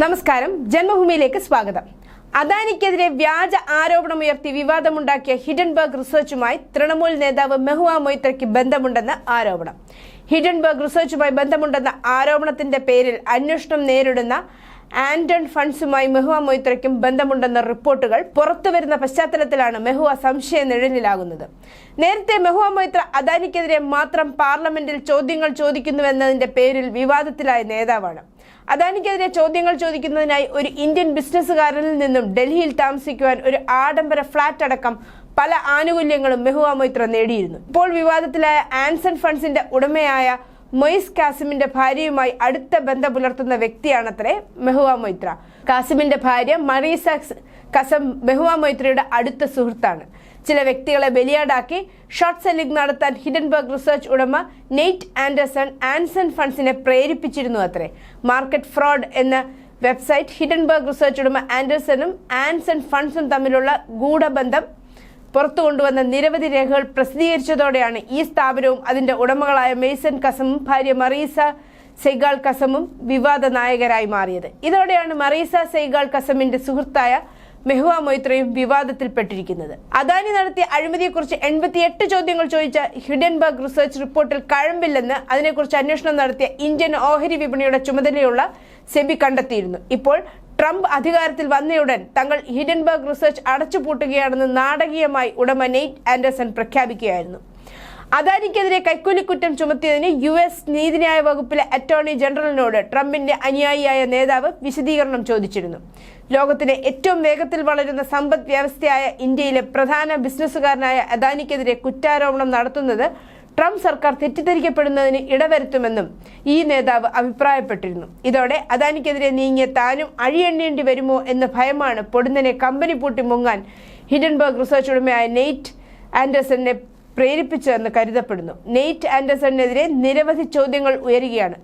നമസ്കാരം. ജന്മഭൂമിയിലേക്ക് സ്വാഗതം. അദാനിക്കെതിരെ വ്യാജ ആരോപണമുയർത്തി വിവാദമുണ്ടാക്കിയ ഹിഡൻബർഗ് റിസർച്ചുമായി തൃണമൂൽ നേതാവ് മെഹുവ മൊയ്ത്രയ്ക്ക് ബന്ധമുണ്ടെന്ന് ആരോപണം. ഹിഡൻബർഗ് റിസർച്ചുമായി ബന്ധമുണ്ടെന്ന ആരോപണത്തിന്റെ പേരിൽ അന്വേഷണം നേരിടുന്ന ആന്റൺ ഫണ്ട്സുമായി മെഹുവ മൊയ്ത്രയ്ക്കും ബന്ധമുണ്ടെന്ന റിപ്പോർട്ടുകൾ പുറത്തുവരുന്ന പശ്ചാത്തലത്തിലാണ് മെഹുവ സംശയ നിഴലിലാകുന്നത്. നേരത്തെ മെഹുവ മൊയ്ത്ര അദാനിക്കെതിരെ മാത്രം പാർലമെന്റിൽ ചോദ്യങ്ങൾ ചോദിക്കുന്നുവെന്നതിന്റെ പേരിൽ വിവാദത്തിലായ നേതാവാണ്. അദാനിക്കെതിരെ ചോദ്യങ്ങൾ ചോദിക്കുന്നതിനായി ഒരു ഇന്ത്യൻ ബിസിനസ്സുകാരനിൽ നിന്നും ഡൽഹിയിൽ താമസിക്കുവാൻ ഒരു ആഡംബര ഫ്ളാറ്റ് അടക്കം പല ആനുകൂല്യങ്ങളും മെഹുവ മൊയ്ത്ര നേടിയിരുന്നു. ഇപ്പോൾ വിവാദത്തിലായ ആൻസൺ ഫണ്ട്സിന്റെ ഉടമയായ മൊയ്സ് കാസിമിന്റെ ഭാര്യയുമായി അടുത്ത ബന്ധം പുലർത്തുന്ന വ്യക്തിയാണത്രേ മെഹുവ മൊയ്ത്ര. കാസിമിന്റെ ഭാര്യ മറീസ കസം മെഹുവ മൊയ്ത്രയുടെ അടുത്ത സുഹൃത്താണ്. ചില വ്യക്തികളെ ബലിയാടാക്കി ഷോർട്ട് സെല്ലിംഗ് നടത്താൻ ഹിഡൻബർഗ് റിസർച്ച് ഉടമ നെയ്റ്റ് ആൻഡേഴ്സൺ ആൻസൺ ഫണ്ട്സിനെ പ്രേരിപ്പിച്ചിരുന്നു അത്രേ. മാർക്കറ്റ് ഫ്രോഡ് എന്ന വെബ്സൈറ്റ് ഹിഡൻബർഗ് റിസർച്ച് ഉടമ ആൻഡർസണും ആൻസൺ ഫണ്ട്സും തമ്മിലുള്ള ഗൂഢബന്ധം പുറത്തു കൊണ്ടുവന്ന നിരവധി രേഖകൾ പ്രസിദ്ധീകരിച്ചതോടെയാണ് ഈ സ്ഥാപനവും അതിന്റെ ഉടമകളായ മെയ്സൺ കസമും ഭാര്യ മറീസ സെയ്ഗാൾ കസമും വിവാദ നായകരായി മാറിയത്. ഇതോടെയാണ് മറീസ സെയ്ഗാൾ കസമിന്റെ സുഹൃത്തായ മെഹുവ മൊയ്ത്രയും വിവാദത്തിൽപ്പെട്ടിരിക്കുന്നത്. അദാനി നടത്തിയ അഴിമതിയെക്കുറിച്ച് എൺപത്തിയെട്ട് ചോദ്യങ്ങൾ ചോദിച്ച ഹിഡൻബർഗ് റിസർച്ച് റിപ്പോർട്ടിൽ കഴമ്പില്ലെന്ന് അതിനെക്കുറിച്ച് അന്വേഷണം നടത്തിയ ഇന്ത്യൻ ഓഹരി വിപണിയുടെ ചുമതലയുള്ള സെബി കണ്ടെത്തിയിരുന്നു. ഇപ്പോൾ ട്രംപ് അധികാരത്തിൽ വന്നയുടൻ തങ്ങൾ ഹിഡൻബർഗ് റിസർച്ച് അടച്ചുപൂട്ടുകയാണെന്ന് നാടകീയമായി ഉടമ നെയ്റ്റ് ആൻഡേഴ്സൺ പ്രഖ്യാപിക്കുകയായിരുന്നു. അദാനിക്കെതിരെ കൈക്കൂലിക്കുറ്റം ചുമത്തിയതിന് യു എസ് നീതിന്യായ വകുപ്പിലെ അറ്റോർണി ജനറലിനോട് ട്രംപിന്റെ അനുയായിയായ നേതാവ് വിശദീകരണം ചോദിച്ചിരുന്നു. ലോകത്തിലെ ഏറ്റവും വേഗത്തിൽ വളരുന്ന സമ്പദ് വ്യവസ്ഥയായ ഇന്ത്യയിലെ പ്രധാന ബിസിനസ്സുകാരനായ അദാനിക്കെതിരെ കുറ്റാരോപണം നടത്തുന്നത് ട്രംപ് സർക്കാർ തെറ്റിദ്ധരിക്കപ്പെടുന്നതിന് ഇടവരുത്തുമെന്നും ഈ നേതാവ് അഭിപ്രായപ്പെട്ടിരുന്നു. ഇതോടെ അദാനിക്കെതിരെ നീങ്ങിയ താനും അഴിയെണ്ണേണ്ടി വരുമോ എന്ന ഭയമാണ് പൊടുന്നനെ കമ്പനി പൂട്ടി മുങ്ങാൻ ഹിഡൻബർഗ് റിസർച്ച് ഉടമയായ നെയ്റ്റ് ആൻഡർസനെ പ്രേരിപ്പിച്ചതെന്ന് കരുതപ്പെടുന്നു. നെയ്റ്റ് ആൻഡർസണിനെതിരെ നിരവധി ചോദ്യങ്ങൾ ഉയരുകയാണ്.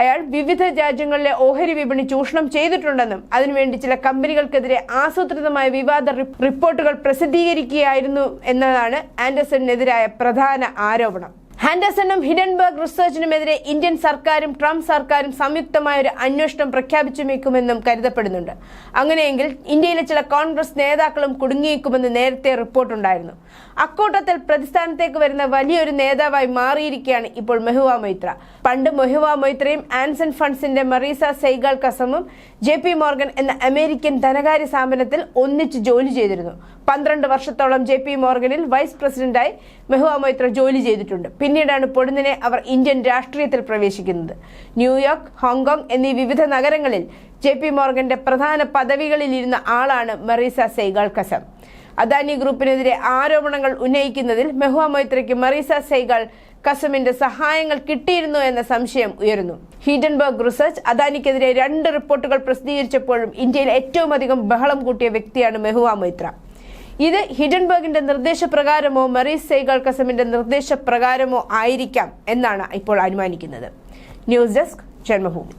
അയാൾ വിവിധ രാജ്യങ്ങളിലെ ഓഹരി വിപണി ചൂഷണം ചെയ്തിട്ടുണ്ടെന്നും അതിനുവേണ്ടി ചില കമ്പനികൾക്കെതിരെ ആസൂത്രിതമായ വിവാദ റിപ്പ് റിപ്പോർട്ടുകൾ പ്രസിദ്ധീകരിക്കുകയായിരുന്നു എന്നതാണ് ആൻഡർസണിനെതിരായ പ്രധാന ആരോപണം. ഹാൻഡർസണും ഹിഡൻബർഗ് റിസർച്ചിനുമെതിരെ ഇന്ത്യൻ സർക്കാരും ട്രംപ് സർക്കാരും സംയുക്തമായ ഒരു അന്വേഷണം പ്രഖ്യാപിച്ചേക്കുമെന്നും കരുതപ്പെടുന്നുണ്ട്. അങ്ങനെയെങ്കിൽ ഇന്ത്യയിലെ ചില കോൺഗ്രസ് നേതാക്കളും കുടുങ്ങിയേക്കുമെന്ന് നേരത്തെ റിപ്പോർട്ടുണ്ടായിരുന്നു. അക്കൂട്ടത്തിൽ പ്രതിസ്ഥാനത്തേക്ക് വരുന്ന വലിയൊരു നേതാവായി മാറിയിരിക്കുകയാണ് ഇപ്പോൾ മെഹുവ മൊയ്ത്ര. പണ്ട് മെഹുവ മൊയ്ത്രയും ആൻസൺ ഫണ്ട്സിന്റെ മറീസ സെയ്ഗാൾ കസമും ജെ പി മോർഗൻ എന്ന അമേരിക്കൻ ധനകാര്യ സ്ഥാപനത്തിൽ ഒന്നിച്ച് ജോലി ചെയ്തിരുന്നു. പന്ത്രണ്ട് വർഷത്തോളം ജെ പി മോർഗനിൽ വൈസ് പ്രസിഡന്റായി മെഹുവ മൊയ്ത്ര ജോലി ചെയ്തിട്ടുണ്ട്. പിന്നീടാണ് പൊടുന്നിനെ അവർ ഇന്ത്യൻ രാഷ്ട്രീയത്തിൽ പ്രവേശിക്കുന്നത്. ന്യൂയോർക്ക് ഹോങ്കോങ് എന്നീ വിവിധ നഗരങ്ങളിൽ ജെ പി മോർഗന്റെ പ്രധാന പദവികളിലിരുന്ന ആളാണ് മറീസ സെയ്ഗൾ കസം അദാനി ഗ്രൂപ്പിനെതിരെ ആരോപണങ്ങൾ ഉന്നയിക്കുന്നതിൽ മെഹുവ മൊയ്ത്രയ്ക്ക് മറീസ സെയ്ഗൾ കസമിന്റെ സഹായങ്ങൾ കിട്ടിയിരുന്നു എന്ന സംശയം ഉയരുന്നു. ഹീഡൻബർഗ് റിസർച്ച് അദാനിക്കെതിരെ രണ്ട് റിപ്പോർട്ടുകൾ പ്രസിദ്ധീകരിച്ചപ്പോഴും ഇന്ത്യയിൽ ഏറ്റവും അധികം ബഹളം കൂട്ടിയ വ്യക്തിയാണ് മെഹുവ മൊയ്ത്ര. ഇത് ഹിഡൻബർഗിന്റെ നിർദ്ദേശപ്രകാരമോ മറീസ് സെയ്ഗൾ കസമിന്റെ നിർദ്ദേശപ്രകാരമോ ആയിരിക്കാം എന്നാണ് ഇപ്പോൾ അനുമാനിക്കുന്നത്. News desk Janmabhumi.